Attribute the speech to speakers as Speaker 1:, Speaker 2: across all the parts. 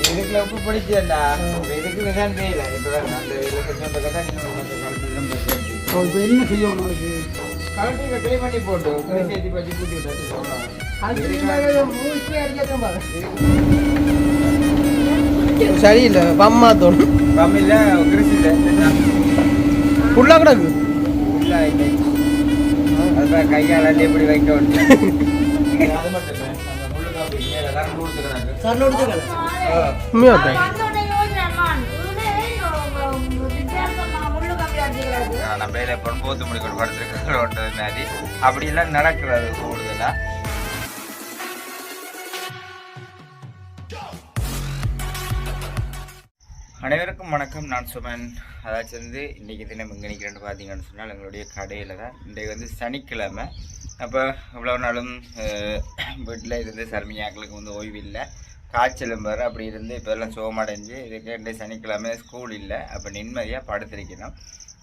Speaker 1: இதுக்குள்ள உப்பு பிடிச்சதுண்டா இதுக்கு மிகான் தெரியல இப்போ அந்த இதில் கொஞ்சம் பக்கம்
Speaker 2: இப்போ என்ன
Speaker 1: பண்ணி போட்டு சேர்த்து பற்றி கூட்டி விட்டு
Speaker 2: சரியில்லை பம்மா தோணும். ஃபுல்லாக கிடக்கு
Speaker 1: உள்ளாயிட்டு அதுதான் கையால் எப்படி வைக்க விட்டு அது மட்டும் இல்லை நம்ம வேலை பொன் போத்து முடி கொண்டு படுத்துருக்கிறது மாதிரி அப்படிலாம் நடக்கிறது கூடுதலா அனைவருக்கும் வணக்கம் நான் சுமன் அதாச்சும் வந்து இன்றைக்கி தினம் எங்கே நிற்கிறேன்னு பார்த்தீங்கன்னு சொன்னால் எங்களுடைய கடையில் தான் இன்றைக்கு வந்து சனிக்கிழமை அப்போ இவ்வளோ நாளும் வீட்டில் இருந்து சர்மியாக்களுக்கு வந்து ஓய்வு இல்லை காய்ச்சலும் வர அப்படி இருந்து இப்போ எல்லாம் சோமடைஞ்சு இதுக்கு சனிக்கிழமை ஸ்கூல் இல்லை. அப்போ நிம்மதியாக படுத்திருக்கணும்.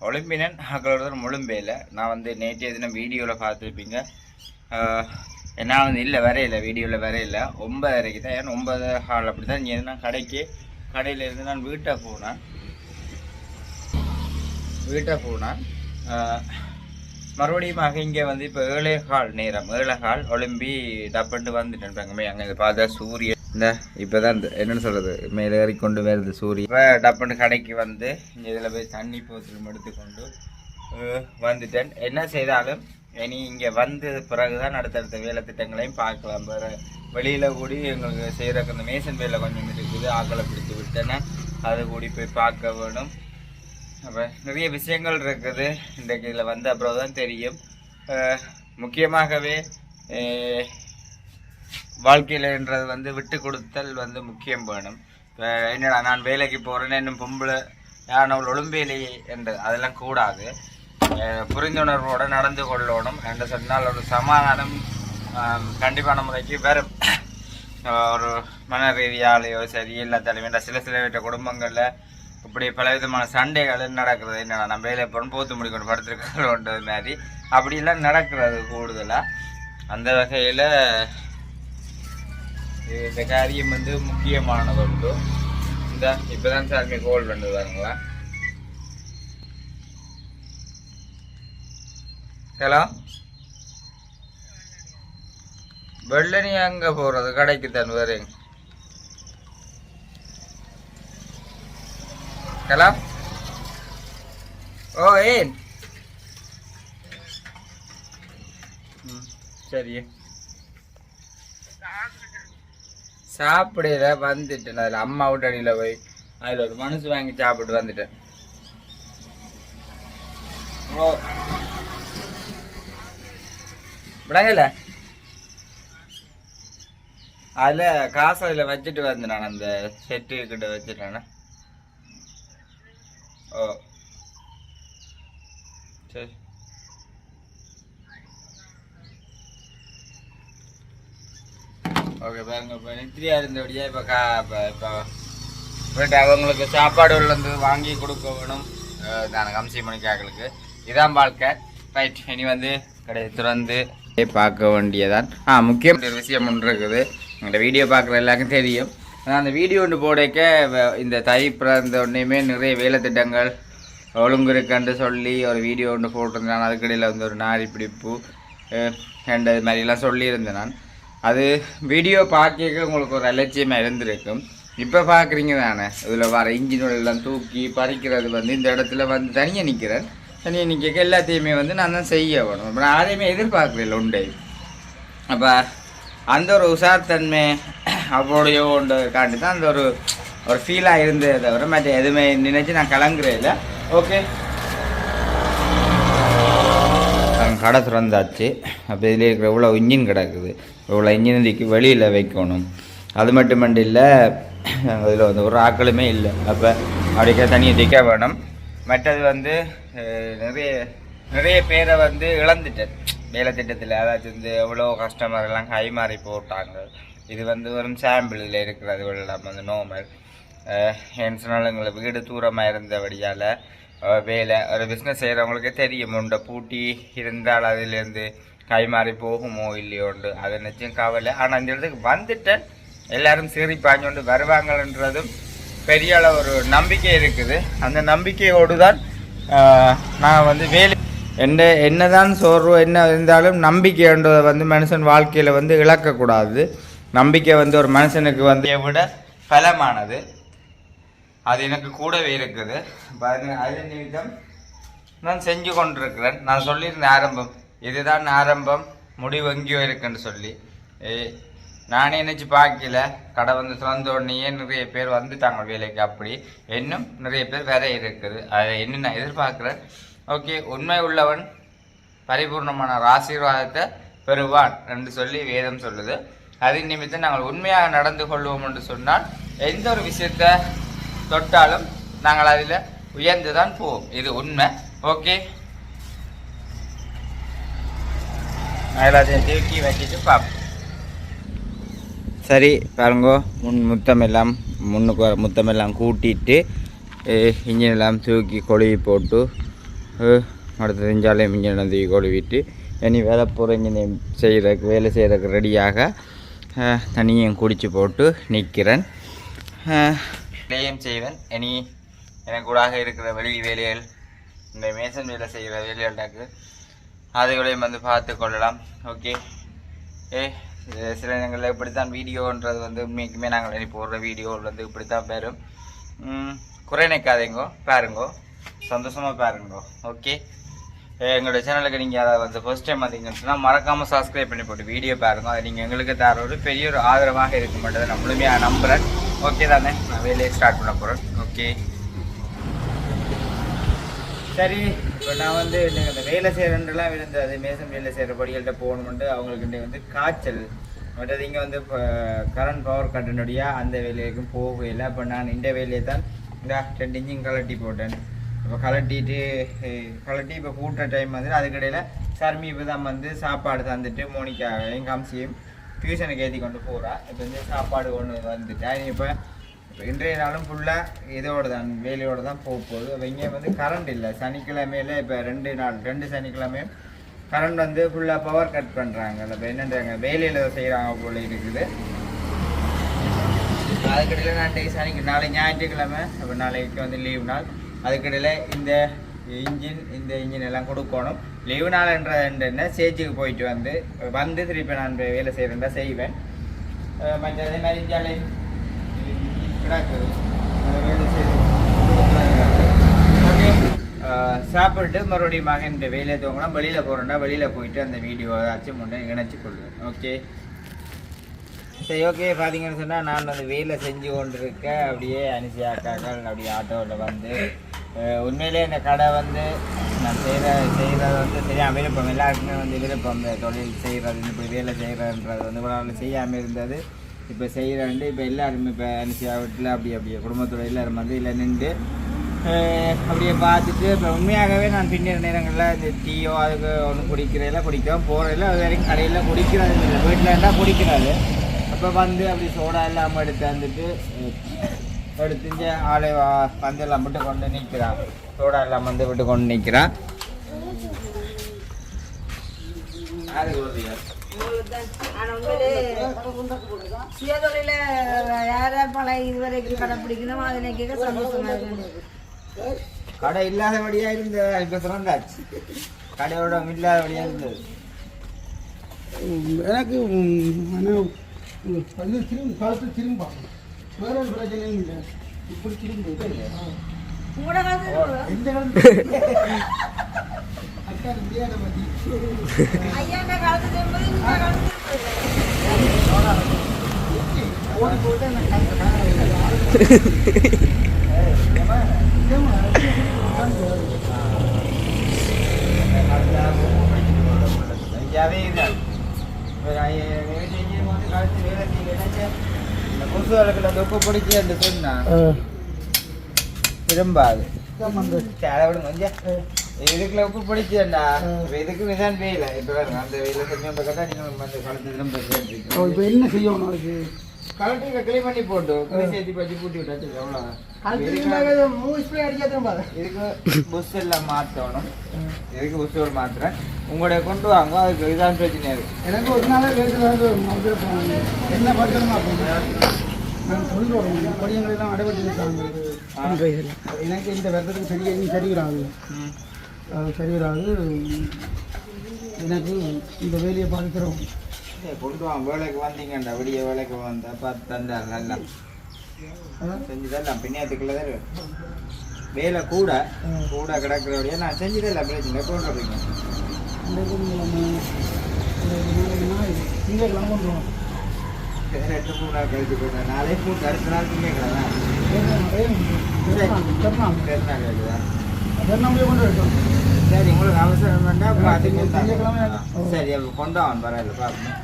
Speaker 1: ஒலிம்பினன் அக்களோட முழும்பேல. நான் வந்து நேற்றைய தினம் வீடியோவில் பார்த்துருப்பீங்க. நான் வந்து இல்லை வரையில வீடியோவில் வரையில. ஒன்பதரைக்கு தான் ஏன்னா ஒன்பது ஹால் அப்படி தான் இங்கே நான் கடைக்கு கடையில் இருந்து நான் வீட்டை போனேன். வீட்டை போனேன். மறுபடியும் இங்கே வந்து இப்போ ஏழே ஹால் நேரம். ஏழை ஹால் ஒலிம்பி டப்பன்ட்டு வந்துட்டு அங்கே இதை பார்த்தா சூரியன் இந்த இப்போ தான் என்னென்னு சொல்கிறது மேலே ஏறி கொண்டு வருது சூரியன். இப்போ டப்புன்னு கடைக்கு வந்து இங்கே இதில் போய் தண்ணி போத்திரம் எடுத்துக்கொண்டு. வந்துட்டேன். என்ன செய்தாலும் இனி இங்கே வந்து பிறகு தான் அடுத்தடுத்த வேலை திட்டங்களையும் பார்க்கலாம் வேறு வெளியில் கூடி எங்களுக்கு செய்கிறக்கு அந்த மேசன் வேலை கொஞ்சம் இருக்குது. ஆக்களை பிடிச்சி விட்டேன்னா அதை கூடி போய் பார்க்க வேணும். அப்போ நிறைய விஷயங்கள் இருக்குது. இன்றைக்கு இதில் வந்த அப்புறம் தான் தெரியும் முக்கியமாகவே வாழ்க்கையில் என்றது வந்து விட்டு கொடுத்தல் வந்து முக்கியம் வேணும். இப்போ என்னடா நான் வேலைக்கு போகிறேன்னு இன்னும் பொம்பளை நான் அவள் ஒழும்பேலையே என்று அதெல்லாம் கூடாது. புரிந்துணர்வோடு நடந்து கொள்ளணும் என்று சொன்னால் ஒரு சமாதானம் கண்டிப்பான முறைக்கு வரும் ஒரு மன ரீதியாலேயோ சரி எல்லாத்தாலுமே சில சில வீட்ட குடும்பங்களில் இப்படி பலவிதமான சண்டைகள் நடக்கிறது. என்னடா நம்ம வேலை போகிறோம் போத்து முடிக்கணும் படுத்துருக்கிறோன்றது மாதிரி. அப்படிலாம் நடக்கிறது கூடுதலாக அந்த வகையில் இந்த காரியம் வந்து முக்கியமானது உண்டு இந்த இப்போதான் சார் கோல் பண்ணுதாங்களா ஹலோ? வெள்ளனி அங்கே போகிறது கடைக்கு தான் வரேங்க ஹலோ? ஓ ஏன் சரியே சரி வந்துட்டேன். அதில் அம்மா விட்டடியில் போய் அதில் ஒரு மனசு வாங்கி சாப்பிட்டு வந்துட்டேன். ஓ. விடங்கல அதில் காசு அதில் வச்சுட்டு வந்தேன் நான் அந்த செட்டு கிட்ட வச்சுட்டேன் ஓ. சரி. ஓகே பாருங்க இப்போ நித்திரியா இருந்தபடியே இப்போ கா இப்போ இப்போ போயிட்டு அவங்களுக்கு சாப்பாடு வந்து வாங்கி கொடுக்க வேணும். நான் கம்சி மணிக்காக்களுக்கு. இதான் வாழ்க்கை. ரைட் இனி வந்து கடையை திறந்து பார்க்க வேண்டியதான் ஆ முக்கியம் ஒரு விஷயம் ஒன்று இருக்குது. இந்த வீடியோ பார்க்குற எல்லாருக்கும் தெரியும். ஆனால் அந்த வீடியோ ஒன்று போடைக்க இந்த தை பிறந்த உடனேயுமே நிறைய வேலை திட்டங்கள் ஒழுங்கு இருக்குன்னு சொல்லி ஒரு வீடியோ ஒன்று போட்டிருந்தேன். அதுக்கடையில் வந்து ஒரு நாரி பிடிப்பு ரெண்டு இது மாதிரிலாம் சொல்லியிருந்தேன் நான். அது வீடியோ பார்க்க உங்களுக்கு ஒரு அலட்சியமாக இருந்திருக்கும். இப்போ பார்க்குறீங்க தானே? இதில் வர இன்ஜினோட எல்லாம் தூக்கி பறிக்கிறது வந்து இந்த இடத்துல வந்து தனியாக நிற்கிறேன் தனியாக நிற்க எல்லாத்தையுமே வந்து நான் தான் செய்ய வேணும். இப்போ நான் யாரையுமே எதிர்பார்க்கல உண்டை. அப்போ அந்த ஒரு உசார்த்தன்மை அவளுடைய காண்டி தான் அந்த ஒரு ஒரு ஃபீலாக இருந்ததை தவிர மற்ற எதுவுமே நினச்சி நான் கலங்குறேன் இல்லை. ஓகே கடை திறந்தாச்சு. அப்போ இதில் இருக்கிற இவ்வளோ இன்ஜின் கிடக்குது. இவ்வளோ இன்ஜின் வெளியில் வைக்கணும். அது மட்டுமண்டு இல்லை அதில் வந்து ஒரு ஆக்களுமே இல்லை. அப்போ அடிக்க தண்ணியை திக்க வேணும். மற்றது வந்து நிறைய நிறைய பேரை வந்து இழந்துட்டேன். வேலை திட்டத்தில் அதாச்சும் வந்து எவ்வளோ கஸ்டமர்லாம் எல்லாம் கை மாறி போட்டாங்க. இது வந்து வெறும் சாம்பிளில் இருக்கிறது எல்லாம் வந்து நோமல் ஏன்னு சொன்னாலும் எங்களுக்கு வீடு தூரமாக இருந்தபடியால் வேலை ஒரு பிஸ்னஸ் செய்கிறவங்களுக்கே தெரியும். உண்டை பூட்டி இருந்தால் அதுலேருந்து கை மாறி போகுமோ இல்லையோண்டு அதை நிச்சயம் கவலை ஆனால் இந்த இடத்துக்கு வந்துட்டேன் எல்லாரும் சீறி பாஞ்சோண்டு வருவாங்கன்றதும் பெரிய அளவு ஒரு நம்பிக்கை இருக்குது அந்த நம்பிக்கையோடு தான் நான் வந்து வேலை என்ன என்னதான் சோர்வு என்ன இருந்தாலும் நம்பிக்கைன்றதை வந்து மனுஷன் வாழ்க்கையில் வந்து இழக்கக்கூடாது நம்பிக்கை வந்து ஒரு மனுஷனுக்கு வந்து விட பலமானது அது எனக்கு கூடவே இருக்குது அது நிமித்தம் நான் செஞ்சு கொண்டிருக்கிறேன் நான் சொல்லியிருந்தேன் ஆரம்பம் இதுதான் ஆரம்பம். முடிவு எங்கேயோ இருக்குன்னு சொல்லி. ஏ, நானே நினச்சி பார்க்கல. கடை வந்து திறந்த உடனேயே நிறைய பேர் வந்துட்டாங்க வேலைக்கு அப்படி. இன்னும் நிறைய பேர் வேற இருக்குது. அதை இன்னும் நான் எதிர்பார்க்குறேன். ஓகே உண்மை உள்ளவன் பரிபூர்ணமான ஒரு ஆசீர்வாதத்தை பெறுவான் என்று சொல்லி வேதம் சொல்லுது. அது நிமித்தம் நாங்கள் உண்மையாக நடந்து கொள்வோம் என்று சொன்னால் எந்த ஒரு விஷயத்தை தொட்டாலும் நாங்கள் அதில் உயர்ந்து தான் போவோம். இது உண்மை. ஓகே. எல்லாத்தையும் தூக்கி வச்சுட்டு பார்ப்போம் சரி பாருங்கோ முன் முத்தமெல்லாம் முன்னுக்கு வர முத்தமெல்லாம் கூட்டிட்டு இன்ஜின் எல்லாம் தூக்கி கொழுவி போட்டு அஹ், செஞ்சாலையும் இஞ்சாலையும் தூக்கி கொழுவிட்டு இனி வேலை போகிற இன்ஜின் செய்கிறதுக்கு வேலை செய்கிறதுக்கு ரெடியாக தனியும் குடிச்சு போட்டு நிற்கிறேன் வேலையும் செய்வேன் இனி எனக்கு கூடாக இருக்கிற வெளி வேலைகள் இந்த மேசன் வேலை செய்கிற வேலைகள்டாக்கு அதுகளையும் வந்து பார்த்து கொள்ளலாம். ஓகே ஏ சில நேரங்களில் இப்படித்தான் வீடியோன்றது வந்து உண்மைக்குமே நாங்கள் இனி போடுற வீடியோ வந்து இப்படித்தான் பேரும் ம், குறை நிற்காதீங்கோ பாருங்கோ. சந்தோஷமாக பாருங்கோ. ஓகே எங்களோட சேனலுக்கு நீங்கள் அதை வந்து ஃபர்ஸ்ட் டைம் வந்தீங்கன்னு சொன்னால் மறக்காமல் சப்ஸ்கிரைப் பண்ணி போட்டு வீடியோ பாருங்க. அது நீங்கள் எங்களுக்கு தர ஒரு பெரிய ஒரு ஆதரவாக இருக்குமென்றதை நான் முழுமையாக நம்புகிறேன் ஓகே தானே? நான் வேலையை ஸ்டார்ட் பண்ண போகிறேன் ஓகே சரி இப்போ நான் வந்து எனக்கு அந்த வேலை செய்கிறன்றலாம் விழுந்து அது மேசம் வேலை செய்கிற படிகள்கிட்ட போகணுமெண்டு அவங்களுக்கு இன்றைக்கு வந்து காய்ச்சல். மற்றது இங்கே வந்து இப்போ கரண்ட் பவர் கட்டினுடைய அந்த வேலைக்கும் போகல இப்போ நான் இந்த வேலையை தான் இந்த ரெண்டு இன்ஜின் கலட்டி போட்டேன். இப்போ கலட்டிட்டு கலட்டி இப்போ கூட்டுற டைம் வந்து அதுக்கடையில் சர்மி இப்போ தான் வந்து சாப்பாடு தந்துட்டு மோனிக்காவையும் எங்கள் அம்சியும் டியூஷனுக்கு ஏற்றி கொண்டு போகிறா இப்போ வந்து சாப்பாடு ஒன்று வந்துட்டேன் இப்போ இப்போ இன்றைய நாளும் ஃபுல்லாக இதோடு தான் வேலையோடு தான் போக போகுது. அப்போ இங்கே வந்து கரண்ட் இல்லை. சனிக்கிழமையில இப்போ ரெண்டு நாள் ரெண்டு சனிக்கிழமையும் கரண்ட் வந்து ஃபுல்லாக பவர் கட் பண்ணுறாங்க இப்போ என்னன்றாங்க வேலையில் செய்கிறாங்க போல இருக்குது. அதுக்கடையில் நான் சனிக்கு நாளை ஞாயிற்றுக்கிழமை அப்போ நாளைக்கு வந்து லீவ் நாள். அதுக்கடையில் இந்த இன்ஜின் இந்த இன்ஜின் எல்லாம் கொடுக்கணும். லீவு நாள்ன்றது என்ன சேச்சுக்கு போயிட்டு வந்து வந்து திருப்பி நான் வேலை செய்கிறேன்டா செய்வேன். மற்ற அதே மாதிரி இந்தியாவிலே வேலை செய்து சாப்பிட்டு மறுபடியும் மகன் வேலையை தூங்கினா வெளியில் போகிறோம்னா வெளியில் போயிட்டு அந்த வீடியோ ஏதாச்சும் முன்னே இணைச்சி கொள்வேன் ஓகே சரி ஓகே பார்த்தீங்கன்னு சொன்னால் நான் வந்து வேலை செஞ்சு கொண்டு இருக்கேன் அப்படியே அனுசி அக்காக்கள் அப்படியே ஆட்டோவில் வந்து உண்மையிலே இந்த கடை வந்து நான் செய்கிற செய்கிறது வந்து சரியாக விருப்பம். எல்லாருக்குமே வந்து விருப்பம். இந்த தொழில் செய்கிறது இப்போ வேலை செய்கிறதுன்றது வந்து இவ்வளோ செய்யாமல் இருந்தது. இப்போ செய்கிறாண்டு இப்போ எல்லாருமே இப்போ அனுசியா வீட்டில் அப்படி அப்படியே குடும்பத்தோட எல்லாரும் வந்து இல்லை நின்று அப்படியே பார்த்துட்டு இப்போ உண்மையாகவே நான் பின்னர் நேரங்களில் இந்த டீயோ அதுக்கு ஒன்றும் குடிக்கிறதில்ல குடிக்கவும் போகிறதில்ல அது வரைக்கும் கடையில் குடிக்கிறது இல்லை வீட்டில் இருந்தால் குடிக்கிறாரு அப்போ வந்து அப்படி சோடா இல்லாமல் எடுத்து வந்துட்டு எடுத்து ஆளை வா- வந்து எல்லாம் விட்டு கொண்டு நிற்கிறான் சோடா இல்லாமல் வந்து விட்டு கொண்டு நிற்கிறான் அது ஒரு
Speaker 3: சுயதொழில யார் யார் பழைய இதுவரைக்கும் கடைப்பிடிக்கணுமோ அதனை கேட்க சந்தோஷமா இருக்கு
Speaker 1: கடை இல்லாதபடியா இருந்தது இப்போ திறந்தாச்சு. கடையோட இல்லாதபடியா இருந்தது.
Speaker 2: எனக்கு ஆனால் வந்து திரும்ப காலத்தில் திரும்ப வேற ஒரு பிரச்சனையும் இல்லை. இப்படி திரும்ப
Speaker 1: கொசு வழக்கில் தொப்பு பிடிச்சி என்று சொன்னா திரும்பாது அதை விடுங்க கொஞ்சம் இதுக்குள்ள உப்பு பிடிச்சேன்டா இப்போ இதுக்கு நிதான் வெயில இப்போ அந்த வெயில கொஞ்சம் கேட்டால் நீங்கள் வந்து கலந்து திரும்ப
Speaker 2: இப்போ என்ன செய்யணும் அதுக்கு?
Speaker 1: கலட்டி க்ளீன் பண்ணி போட்டு கடைசி ஏற்றி பற்றி பூட்டி விட்டாச்சு எவ்வளோ இதுக்கு புஷ் எல்லாம் மாற்றணும். இதுக்கு புஷ் ஒரு மாத்திரேன் உங்களுடைய கொண்டு வாங்க அதுக்கு இதான் பிரச்சனை இருக்கு
Speaker 2: எனக்கு ஒரு நாளே என்ன படுத்தணுமா அடைபட்டு இருக்காங்க எனக்கு இந்த வருடத்துக்கு சரி சரி வராது அது சரி வராது எனக்கு இந்த வேலையை பார்க்கிறோம்
Speaker 1: கொண்டு வாங்க வேலைக்கு வந்தீங்கண்டா விடிய வேலைக்கு வந்தா பார்த்து தந்தா நல்லா செஞ்சு தரலாம் பின்னாத்துக்குள்ள தான். வேலை கூட கூட கிடக்கிறபடியே நான் செஞ்சு தரலாம் பிரச்சனை கொண்டு வரீங்க
Speaker 2: திங்கக்கிழமை வந்துடும்
Speaker 1: ரெண்டு மூணு நாள் கழிச்சு போட்டேன் நாளே மூணு அடுத்த நாள் திங்கக்கலாம் பெருநாள் கழிச்சுதா
Speaker 2: நம்மளே கொண்டு
Speaker 1: சரி உங்களுக்கு அவசரம் வேண்டாம் பார்த்து
Speaker 2: திங்கட்கிழமை
Speaker 1: சரி அப்போ கொண்டு வாங்க பரவாயில்ல பார்ப்போம்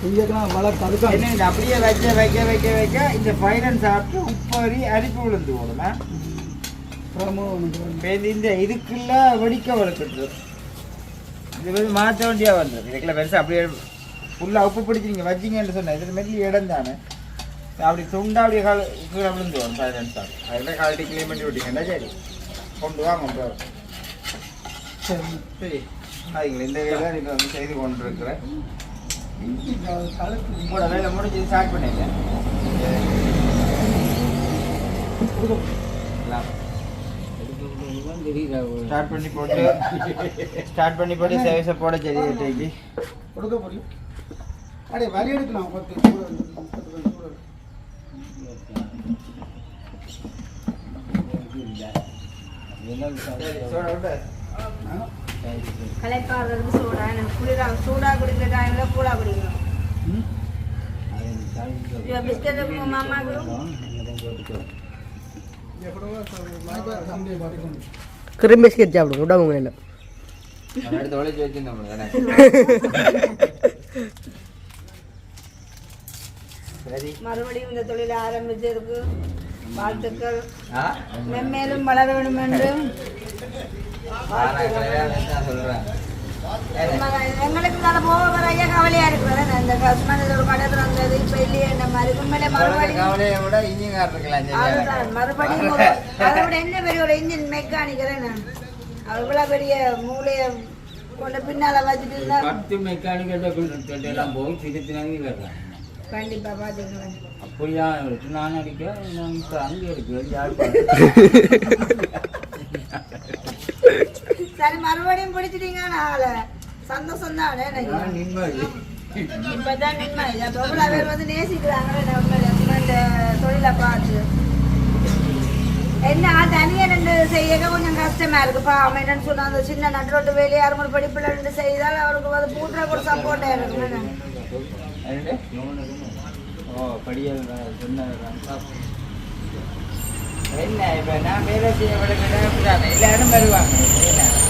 Speaker 2: திங்கக்கிழமை வளர்த்து
Speaker 1: என்ன அப்படியே வைக்க வைக்க வைக்க வைக்க இந்த ஃபைனல் சாப்பிட்டு உப்பரி அரிப்பு விழுந்து போடுமா இப்போ இந்த- இதுக்குள்ள வெடிக்க வளர்க்குறது இது வந்து மாற்ற வேண்டியா வந்தது. இதுக்குள்ள பெருசாக அப்படியே ஃபுல்லாக உப்பு பிடிச்சி நீங்கள் வச்சிங்கன்னு சொன்னேன். இது மெல்லி இடம் தானே. அப்படி துண்டா அப்படியே கால் கீழே விழுந்து வரும் ஃபைனல் சாப்பிட்டு அதில் காலட்டி க்ளீன் பண்ணி விட்டீங்கன்னா சரி? கொண்டு வாங்க கொண்டு வரும்
Speaker 2: சரி
Speaker 1: சரி இந்த வேலை இப்போ வந்து செய்து கொண்டு இருக்கிறேன் உங்களோட வேலை முடிஞ்சு ஸ்டார்ட் பண்ணிடுங்க. ஸ்டார்ட் பண்ணி போட்டு ஸ்டார்ட் பண்ணி போட்டு சேவிஸை போட சரி
Speaker 2: கொடுக்க முடியும் அடே வரி எடுக்கலாம் பத்து கூட கூட.
Speaker 1: சரி சோட
Speaker 3: எனக்கு குளிரா சூடா குடிக்கிற டைம்ல குடிக்கணும்
Speaker 2: ம்?
Speaker 3: பிஸ்கட்
Speaker 4: கிரீம் சாப்பிடுங்க விடாம இல்லை
Speaker 1: நான் எடுத்து உழைச்சி வச்சிருந்தேன் சரி.
Speaker 3: மறுபடியும் இந்த தொழிலை ஆரம்பிச்சதுக்கு வாழ்த்துக்கள். மென்மேலும் வளர வேண்டும் என்று எங்களுக்கு நல்ல போக வர ஐயா கவலையா இருக்கிறது இந்த கஸ்மண்ட் ஒரு கடை திறந்தது இப்ப இல்லையே இந்த மாதிரி. உண்மையிலே மறுபடியும் என்ன பெரிய ஒரு இன்ஜின் மெக்கானிக்கிறேன் நான்? அவ்வளவு பெரிய மூளைய கொண்டு பின்னால வச்சுட்டு இருந்தா
Speaker 5: பத்து மெக்கானிக்கிட்ட எல்லாம் போய் திருத்தினாங்க கேட்கலாம்
Speaker 3: கண்டிப்பா பாத்துக்கிறேன்
Speaker 5: அப்படியா? இருக்கு நான் அடிக்க நான் இப்போ அங்கே இருக்கு யாழ்ப்பாணம்
Speaker 3: சரி மறுபடியும் பிடிச்சிட்டீங்க நாளை. சந்தோஷம் தானே
Speaker 5: நிம்மதி.
Speaker 3: இப்பதான் நிம்மதி. அப்ப எவ்வளவு பேர் வந்து நேசிக்கிறாங்களே நம்ம இந்த தொழிலை பார்த்து. என்ன தனியா ரெண்டு செய்ய கொஞ்சம் கஷ்டமா இருக்கு. பாவம் என்னன்னு சொன்னா அந்த சின்ன நடுரோட்டு வேலையை யாரும் படிப்புல ரெண்டு செய்தால் அவருக்கு வந்து பூட்டுற கூட சப்போர்ட்டா இருக்கும்
Speaker 1: என்னது?
Speaker 5: ஓ படியல் சொன்ன
Speaker 1: என்ன இப்ப நான் வேலை செய்ய விட எல்லாரும் வருவாங்க.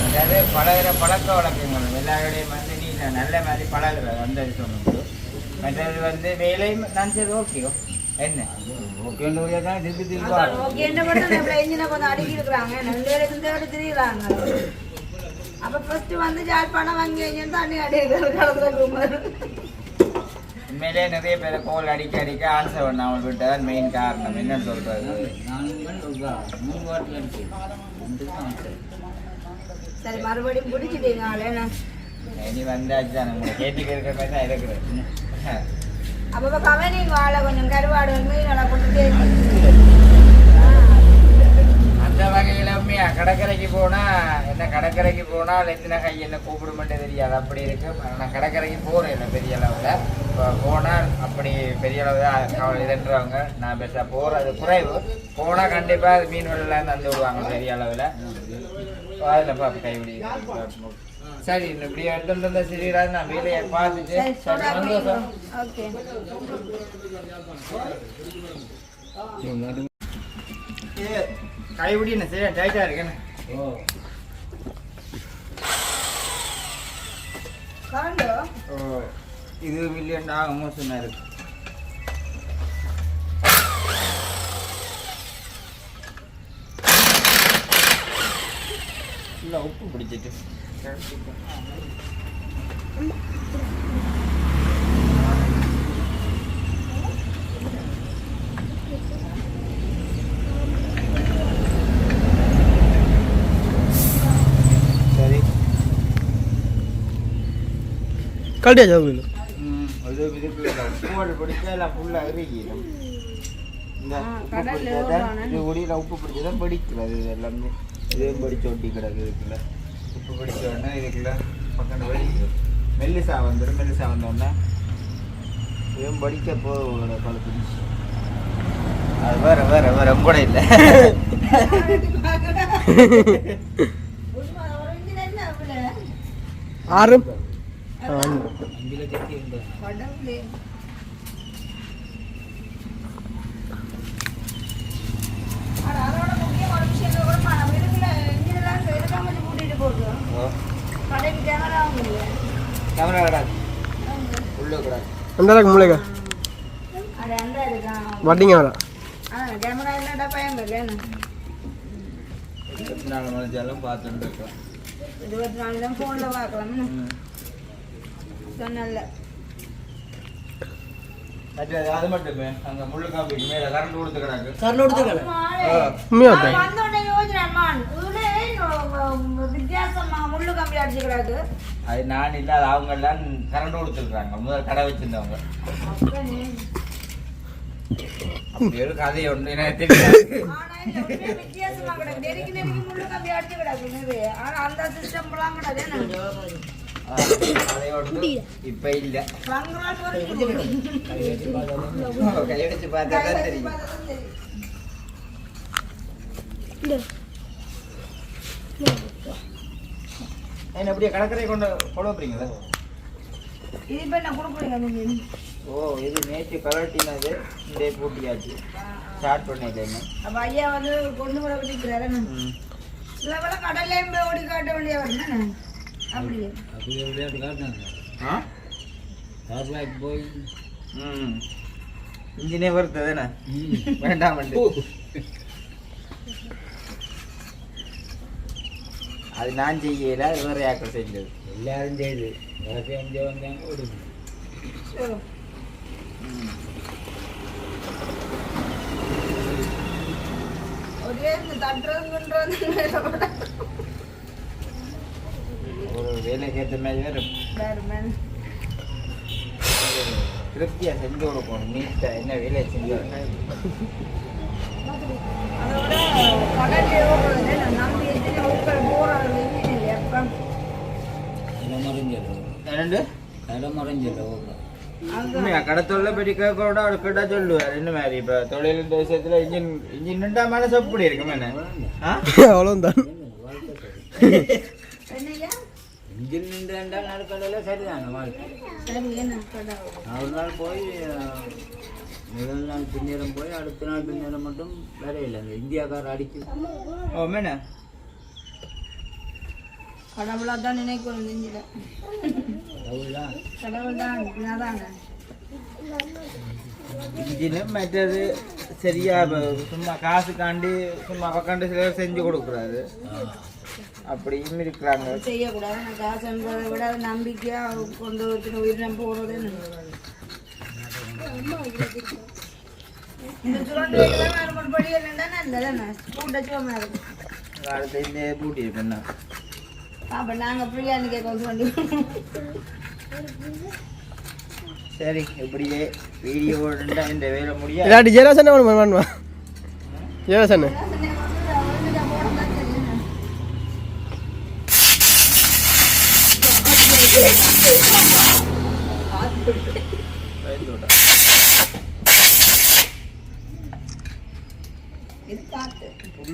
Speaker 1: அதாவது பழகிற பழக்க வழக்கங்கள். எல்லாருடையும் வந்து நீ நல்ல மாதிரி பழகுற வந்தது சொன்னது. மற்றது வந்து வேலையும் நான் சரி ஓகே. என்ன?
Speaker 5: ஓகேன்னு தான் திருப்பி திருப்பி
Speaker 3: ஓகே என்ன நம்மள இன்ஜினை கொஞ்சம் அடுக்கி இருக்கிறாங்க. ரெண்டு பேருக்கு தேடி திரியுறாங்க. அப்ப ஃபர்ஸ்ட் வந்து ஜாழ்ப்பாணம் வாங்கி வைங்கன்னு தண்ணி அடிக்கிறது கடத்துல
Speaker 1: உண்மையிலே நிறைய பேரை கோல் அடிக்க அடிக்க ஆன்சர் பண்ணாமல் விட்டதான் மெயின் காரணம். என்ன சொல்றது.
Speaker 3: சரி மறுபடியும் பிடிச்சிட்டீங்க
Speaker 1: இனி வந்தாச்சு தான். உங்களை கேட்டுக்கு இருக்கிற மாதிரி தான் இருக்கிறது
Speaker 3: அப்போ கவனி வாழை கொஞ்சம் கருவாடு மீனோட கொண்டு தேடி
Speaker 1: அந்த வகையில உண்மையா? கடற்கரைக்கு போனா என்ன கடற்கரைக்கு போனால் எத்தனை கை என்ன கூப்பிடுமென்று தெரியாது. அப்படி இருக்கு. நான் கடற்கரைக்கு போறேன் இல்லை பெரிய அளவுல. போனால் அப்படி பெரிய அளவு இதுன்றவங்க நான் பெருசா போறது குறைவு. போனா கண்டிப்பா அது மீன் வெள்ளம் தந்து விடுவாங்க பெரிய அளவுல. அதில் பாப்பா கைவிடி சரி இப்படி எடுத்து வந்த சிறியராது நான் வேலையை பார்த்துட்டு சந்தோஷம். கைவிடி என்ன சரியா டைட்டா இருக்கேன்னு.
Speaker 5: ஓ.
Speaker 1: ഇരുപത് മില്യൺ ആ ആൾമോസ്റ്റ്
Speaker 4: ഉണ്ടായത് ഉപ്പ്
Speaker 1: പിടിച്ചിട്ട്. കളിയാ ചാവുമല്ലോ உப்பு பிடிச்சா எல்லாம் ஃபுல்லாக இறுகிடும் இந்த உப்பு பிடிச்சாதான். இது ஒடியில் உப்பு பிடிச்சதான் பிடிக்கிறது இது எல்லாமே இதுவும் பிடிச்சு ஒட்டி கிடக்கு இதுக்குள்ள. உப்பு பிடிச்ச உடனே இதுக்குள்ள பக்கம் வெடிக்கும் மெல்லிசா வந்துடும் மெல்லிசா வந்தோடனே இதுவும் படிக்க உங்களோட கழுத்து அது வேற வேற வேற. கூட இல்லை?
Speaker 4: ஆறு
Speaker 5: அஞ்சில் கட்டி இருந்தேன்
Speaker 3: கடவுளே. அட, அதோட முக்கியமான விஷயம் என்ன தெரியுமா? நம்ம இதுக்குள்ள engine எல்லாம் எடுக்காம வச்சு பூட்டிட்டு போடுறோம். கடைக்கு கேமராவும் இல்லை.
Speaker 1: கேமரா கிடாது. உள்ள கிடாது.
Speaker 4: அந்த அளவுக்கு மூளைக்கா?
Speaker 3: ஆ, கேமரா.
Speaker 1: இருபத்தி நாலு மணிச்சாலும் பார்த்துட்டு இருக்கலாம்.
Speaker 3: இருபத்தி நாலு தான் பார்க்கலாம். சொன்னல
Speaker 1: அது அது மட்டுமே அங்க முள்ளு காப்பிக்கு மேல கரண்ட் கொடுத்து கிடக்கு.
Speaker 4: உண்மையா தான்.
Speaker 3: வந்தோடனே யோஜனான் வித்தியாசமா முள்ளு கம்பி அடிச்சுக்கிறாரு
Speaker 1: அது நான் இல்லாத அவங்க எல்லாம் கரண்ட் கொடுத்துருக்காங்க முதல் கடை வச்சிருந்தவங்க. அப்படி ஒரு கதை ஒன்று எனக்கு
Speaker 3: வித்தியாசமா கிடக்கு. முள்ளு கம்பி அடிச்சு கிடக்கு. ஆனா அந்த சிஸ்டம் எல்லாம் கிடக்கு.
Speaker 1: இப்ப இல்ல. கையடிச்சு பார்த்தா தான் தெரியும். என்ன அப்படியே கடற்கரை கொண்டு போறீங்களா
Speaker 3: இது இப்ப என்ன கொடுக்குறீங்க
Speaker 1: ஓ இது நேற்று கலட்டினது இந்த பூட்டியாச்சு. ஸ்டார்ட் பண்ணிட்டேன்
Speaker 3: அப்ப ஐயா வந்து கொண்டு வர விட்டுக்கிறாரு வேலை கடல்லையும் போய் ஓடி காட்ட வேண்டிய வரணும் அப்படியே.
Speaker 5: அப்படி விளையாட்டு காட்டினாங்க
Speaker 1: ஆ?
Speaker 5: கார்லாக்கு போய்
Speaker 1: ம். இன்ஜினே வருத்ததுண்ணே வேண்டாம் அது நான் செய்யல அது வேற யாக்கள் செஞ்சது?
Speaker 5: எல்லாரும் செய்து. எனக்கு அஞ்சு வந்தாங்க ஓடுங்க.
Speaker 3: ஒரே
Speaker 1: ஒரு வேலைக்கு ஏற்ற மாதிரி வரும்
Speaker 3: வேறு மேன்
Speaker 1: திருப்தியா செஞ்சு கொடுக்கணும். நீட்டா என்ன வேலையை செஞ்சு
Speaker 3: அதோட கடல்ல ஓடுறது நான் நம்பி எத்தனை ஊக்கள் போறாங்க இல்லை அப்ப
Speaker 5: கடை மறைஞ்சிடும்
Speaker 1: என்னண்டு
Speaker 5: கடை மறைஞ்சிடும் ஓடுறோம்
Speaker 3: அங்க
Speaker 1: கடத்தொல்ல பெரிய கேட்கோட அவர் கிட்ட சொல்லுவார். என்ன மாதிரி? இப்ப தொழில் விஷயத்துல இன்ஜின் இன்ஜின் நின்றா மனசு எப்படி இருக்கும் என்ன?
Speaker 3: என்னையா
Speaker 5: இன்ஜின் நின்றால் நடுக்கடல சரிதான வாழ்க்கை
Speaker 3: சரி என்ன கடை
Speaker 5: நான் ஒரு நாள் போய் முதல் நாள் பின்னேரம் போய் அடுத்த நாள் பின்னேரம் மட்டும் வரையில அந்த இந்தியாக்கார அடிச்சு
Speaker 1: ஓ மேன
Speaker 3: கடவுளா தான் நினைக்கணும் நெஞ்சில கடவுள் தான் அதாங்க
Speaker 1: மற்றது சரியா சும்மா காசுக்காண்டி சும்மா உக்காண்டு சிலர் செஞ்சு கொடுக்குறாரு அப்படியும் இருக்கிறாங்க.
Speaker 3: செய்யக்கூடாது. நான் காசுன்றதை விட அது நம்பிக்கையா கொண்டு வச்சுட்டு உயிரினம் போறது இந்த சுரண்டு வைக்கலாம் வேறு ஒரு படி என்னன்னா நல்லதானே கூட்ட சும்மா இருக்கும்
Speaker 1: அடுத்து இந்த பூட்டி இருப்பேன்
Speaker 3: அப்போ நாங்கள் பிரியாணி கேட்க வந்து
Speaker 1: சரி இப்படியே வீடியோ இந்த வேலை முடியாது.
Speaker 4: ஜெயராசன் ஒன்று பண்ணுவா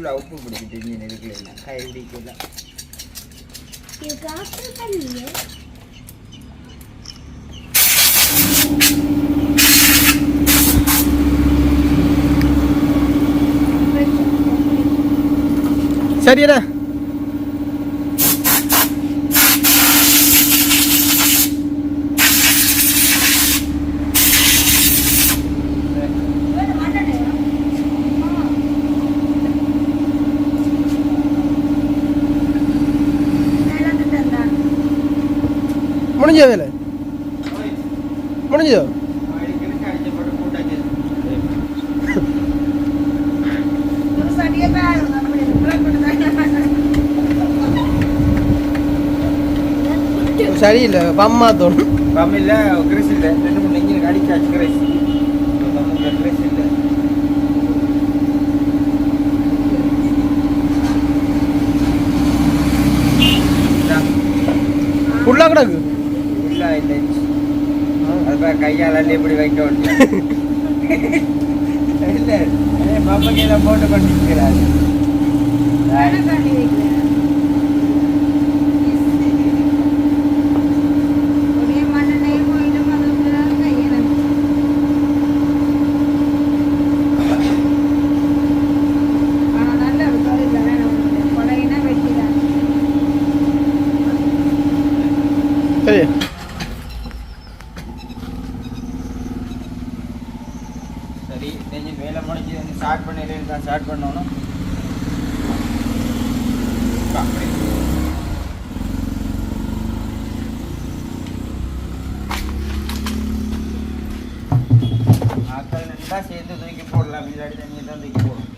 Speaker 1: ஃபுல்லா உப்பு பிடிச்சிட்டு இன்ஜின் இருக்குல்ல கை பிடிக்கல
Speaker 4: சரிண்ணா
Speaker 3: அப்படி
Speaker 4: சரி சரியில்லை பம்மா தோணும்.
Speaker 1: தமிழ்ல கிறிஸ் இல்லை. ரெண்டு மூணு இன்ஜினுக்கு அடிச்சாச்சு கிறிஸ் தமிழ்ல கிறிஸ் இல்லை.
Speaker 4: ஃபுல்லாக கிடக்கு.
Speaker 1: இல்லை இல்லை. அது கையால் அள்ளி எப்படி வைக்க முடியும் இல்லை. பாப்பாக்கு இதை போட்டு கொண்டிருக்கிறாரு
Speaker 3: கண்டி வைக்கிறேன் ஒரே மண்ணெண்ணையும் கோயிலும் அதுவும் கையிலும் ஆனா நல்ல ஒரு தொழில் தானே நம்மளுடைய கொடையினா வெட்டி தான்
Speaker 4: சரி
Speaker 1: சரி தெரிஞ்சு வேலை முடிஞ்சு வந்து தான் ஸ்டார்ட் அப்படி ஆட்கள் நின்றா சேர்த்து தூக்கி போடலாம். இல்லாடி தண்ணியை தான் தூக்கி போடும்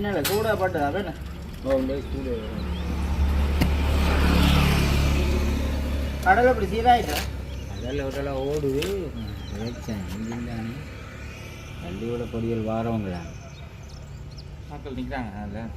Speaker 5: என்ன கூட பட்டதா வேணா. கூட
Speaker 1: கடல் அப்படி சீராயிட்டா?
Speaker 5: அதெல்லாம் விட்டெல்லாம் ஓடுது வச்சேன் இன்ஜின் தானே வண்டியோட பொடிகள் வாரவங்க தான்
Speaker 1: மக்கள் நிற்கிறாங்க அதில்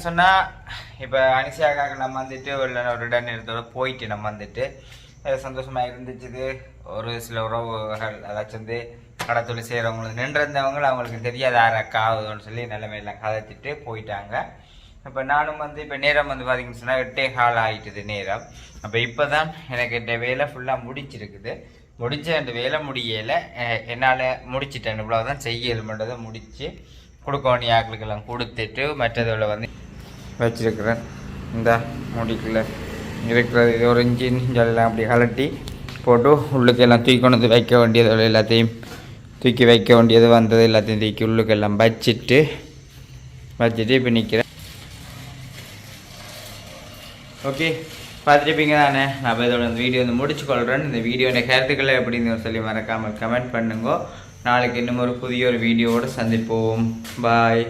Speaker 1: ஓகே சொன்னால் இப்போ அனிஷாக்காக நம்ம வந்துட்டு உள்ள ஒரு டன் நேரத்தோட போயிட்டு நம்ம வந்துட்டு சந்தோஷமாக இருந்துச்சுது. ஒரு சில உறவுகள் அதாச்சும் வந்து கடத்தொழில் செய்கிறவங்களுக்கு நின்றிருந்தவங்க அவங்களுக்கு தெரியாத யார் ஆகுதுன்னு சொல்லி நிலைமையெல்லாம் கதைச்சிட்டு போயிட்டாங்க. இப்போ நானும் வந்து இப்போ நேரம் வந்து பார்த்தீங்கன்னு சொன்னால் எட்டே கால் ஆகிட்டுது நேரம். அப்போ இப்போ தான் எனக்கு இந்த வேலை ஃபுல்லாக முடிச்சிருக்குது. முடிஞ்ச அந்த வேலை முடியலை. என்னால் முடிச்சிட்டேன். இவ்வளோ தான் செய்யலுமன்றதை முடித்து கொடுக்க வேண்டிய ஆட்களுக்கெல்லாம் கொடுத்துட்டு மற்றதில் வந்து வச்சிருக்கிறேன். இந்த முடிக்கல இருக்கிறது இது ஒரு இன்ஜின் எல்லாம் அப்படி கலட்டி போட்டு உள்ளுக்கு எல்லாம் தூக்கி கொண்டு வந்து வைக்க வேண்டியது எல்லாத்தையும் தூக்கி வைக்க வேண்டியது வந்தது எல்லாத்தையும் தூக்கி உள்ளுக்கு எல்லாம் வச்சுட்டு வச்சுட்டு இப்போ நிற்கிறேன் ஓகே பார்த்துருப்பீங்க தானே? நான் இப்போ இதோட இந்த வீடியோ வந்து முடிச்சு கொள்கிறேன் இந்த வீடியோட கருத்துக்களை எப்படின்னு சொல்லி மறக்காமல் கமெண்ட் பண்ணுங்க. நாளைக்கு இன்னும் ஒரு புதிய ஒரு வீடியோவோடு சந்திப்போம். பாய்.